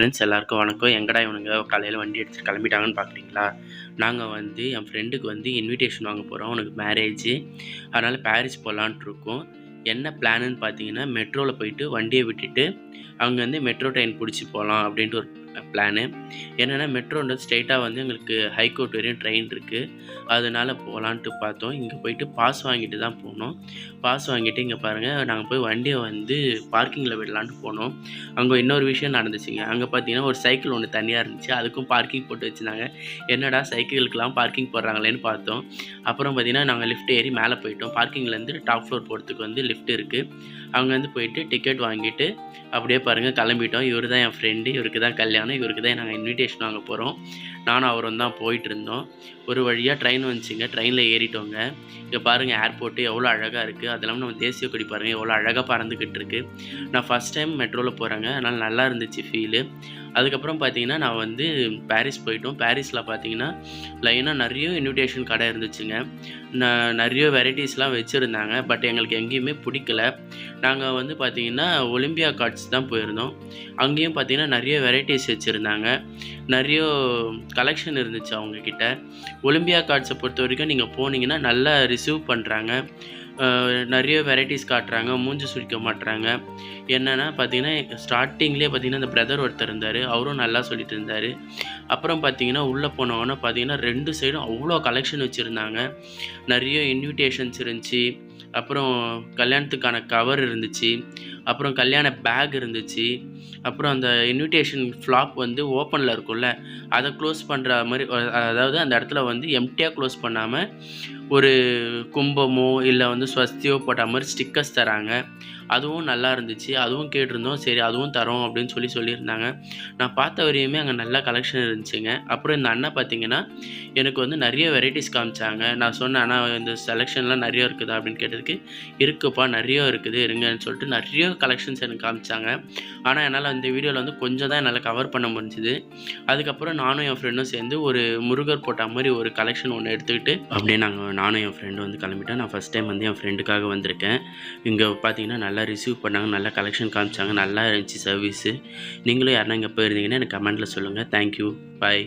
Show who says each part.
Speaker 1: Friends எல்லாருக்கும் வணக்கம். எங்கடா இவனுங்க காலையில் வண்டி எடுத்துகிட்டு கிளம்பிட்டாங்கன்னு பார்க்குறீங்களா நாங்கள் வந்து என் ஃப்ரெண்டுக்கு வந்து இன்விடேஷன் வாங்க போகிறோம் உனக்கு மேரேஜ் அதனால் பாரிஸ் போகலான்ட்டு இருக்கோம். என்ன பிளானுன்னு பார்த்தீங்கன்னா மெட்ரோவில் போயிட்டு வண்டியை விட்டுட்டு அங்கேருந்து மெட்ரோ ட்ரெயின் பிடிச்சி போகலாம் அப்படின்ட்டு ஒரு பிளானு. என்னென்னா மெட்ரோன்றது ஸ்ட்ரெயிட்டாக வந்து எங்களுக்கு ஹைகோர்ட் வரையும் ட்ரெயின் இருக்குது அதனால் போகலான்ட்டு பார்த்தோம். இங்கே போயிட்டு பாஸ் வாங்கிட்டு தான் போனோம். பாஸ் வாங்கிட்டு இங்கே பாருங்கள் நாங்கள் போய் வண்டியை வந்து பார்க்கிங்கில் விடலான்ட்டு போனோம். அங்கே இன்னொரு விஷயம் நடந்துச்சுங்க. அங்கே பார்த்தீங்கன்னா ஒரு சைக்கிள் ஒன்று தனியாக இருந்துச்சு. அதுக்கும் பார்க்கிங் போட்டு வச்சுருந்தாங்க. என்னடா சைக்கிளுக்கெலாம் பார்க்கிங் போடுறாங்களேன்னு பார்த்தோம். அப்புறம் பார்த்தீங்கன்னா நாங்கள் லிஃப்ட் ஏறி மேலே போயிட்டோம். பார்க்கிங்லேருந்து டாப் ஃப்ளோர் போகிறதுக்கு வந்து லிஃப்ட் இருக்குது அங்கேருந்து போயிட்டு டிக்கெட் வாங்கிட்டு அப்படியே பாருங்கள் கிளம்பிட்டோம். இவர் தான் என் ஃப்ரெண்டு இவருக்கு தான் கல்யாணம் இவருக்கு தான் நாங்கள் இன்விடேஷன் வாங்க போகிறோம் நானும் அவரும் தான் போயிட்டு இருந்தோம் ஒரு வழியாக ட்ரெயின் வந்துச்சுங்க. ட்ரெயினில் ஏறிட்டோங்க. இங்கே பாருங்கள் ஏர்போர்ட்டு எவ்வளோ அழகாக இருக்குது அது இல்லாமல் நம்ம தேசிய கொடி பாருங்கள் எவ்வளோ அழகாக பறந்துக்கிட்டு இருக்கு. நான் ஃபஸ்ட் டைம் மெட்ரோவில் போகிறேங்க அதனால் நல்லா இருந்துச்சு ஃபீலு அதுக்கப்புறம் பார்த்தீங்கன்னா நான் வந்து பாரிஸ் போயிட்டோம். பாரிஸில் பார்த்தீங்கன்னா லைனாக நிறைய இன்விடேஷன் கடை இருந்துச்சுங்க. நான் நிறைய வெரைட்டிஸ்லாம் வச்சுருந்தாங்க. பட் எங்களுக்கு எங்கேயுமே பிடிக்கல. நாங்கள் வந்து பார்த்திங்கன்னா ஒலிம்பியா கார்ட்ஸ் தான் போயிருந்தோம். அங்கேயும் பார்த்தீங்கன்னா நிறைய வெரைட்டிஸ் வச்சுருந்தாங்க. நிறைய கலெக்ஷன் இருந்துச்சு அவங்கக்கிட்ட ஒலிம்பியா கார்ட்ஸை பொறுத்த வரைக்கும் நீங்கள் போனீங்கன்னா நல்லா ரிசீவ் பண்ணுறாங்க நிறைய வெரைட்டிஸ் காட்டுறாங்க மூஞ்சி சுழிக்க மாட்டுறாங்க என்னென்னா பார்த்தீங்கன்னா ஸ்டார்டிங்லேயே பார்த்தீங்கன்னா இந்த பிரதர் ஒருத்தர் இருந்தார். அவரும் நல்லா சொல்லிட்டு இருந்தார். அப்புறம் பார்த்தீங்கன்னா உள்ளே போனவொன்னே பார்த்தீங்கன்னா ரெண்டு சைடும் அவ்வளோ கலெக்ஷன் வச்சுருந்தாங்க. நிறைய இன்விடேஷன்ஸ் இருந்துச்சு. அப்புறம் கல்யாணத்துக்கான கவர் இருந்துச்சு. அப்புறம் கல்யாண பேக் இருந்துச்சு. அப்புறம் அந்த இன்விடேஷன் ஃப்ளாப் வந்து ஓப்பனில் இருக்கும்ல அதை க்ளோஸ் பண்ணுற மாதிரி அதாவது அந்த இடத்துல வந்து எம்டியாக க்ளோஸ் பண்ணாமல் ஒரு கும்பமோ இல்லை வந்து ஸ்வஸ்தியோ போட்ட மாதிரி ஸ்டிக்கர்ஸ் தராங்க. அதுவும் நல்லா இருந்துச்சு. அதுவும் கேட்டிருந்தோம். சரி அதுவும் தரோம் அப்படின்னு சொல்லி சொல்லியிருந்தாங்க. நான் பார்த்த வரையுமே அங்கே நல்ல கலெக்ஷன் இருந்துச்சுங்க. அப்புறம் இந்த அண்ணன் பார்த்தீங்கன்னா எனக்கு வந்து நிறைய வெரைட்டிஸ் காமிச்சாங்க. நான் சொன்னேன் ஆனால் இந்த செலெக்ஷன்லாம் நிறைய இருக்குதா? அப்படின்னு கேட்டதுக்கு இருக்குப்பா நிறைய இருக்குது இருங்கன்னு சொல்லிட்டு நிறைய கலெக்ஷன்ஸ் எனக்கு காமிச்சாங்க. ஆனால் என்னால் அந்த வீடியோவில் வந்து கொஞ்சம் தான் என்னால் கவர் பண்ண முடிஞ்சுது. அதுக்கப்புறம் நானும் என் ஃப்ரெண்டும் சேர்ந்து ஒரு முருகர் போட்ட மாதிரி ஒரு கலெக்ஷன் ஒன்று எடுத்துக்கிட்டு அப்படியே நாங்கள் நானும் என் ஃப்ரெண்டு வந்து கிளம்பிட்டோம். நான் ஃபஸ்ட் டைம் வந்து என் ஃப்ரெண்டுக்காக வந்திருக்கேன். இங்கே பார்த்தீங்கன்னா நல்லா ரிசீவ் பண்ணாங்க நல்லா கலெக்ஷன் காமிச்சாங்க நல்லா இருந்துச்சு சர்வீஸு நீங்களும் யாருன்னா இங்கே போயிருந்தீங்கன்னா எனக்கு கமெண்ட்டில் சொல்லுங்கள் தேங்க்யூ பாய்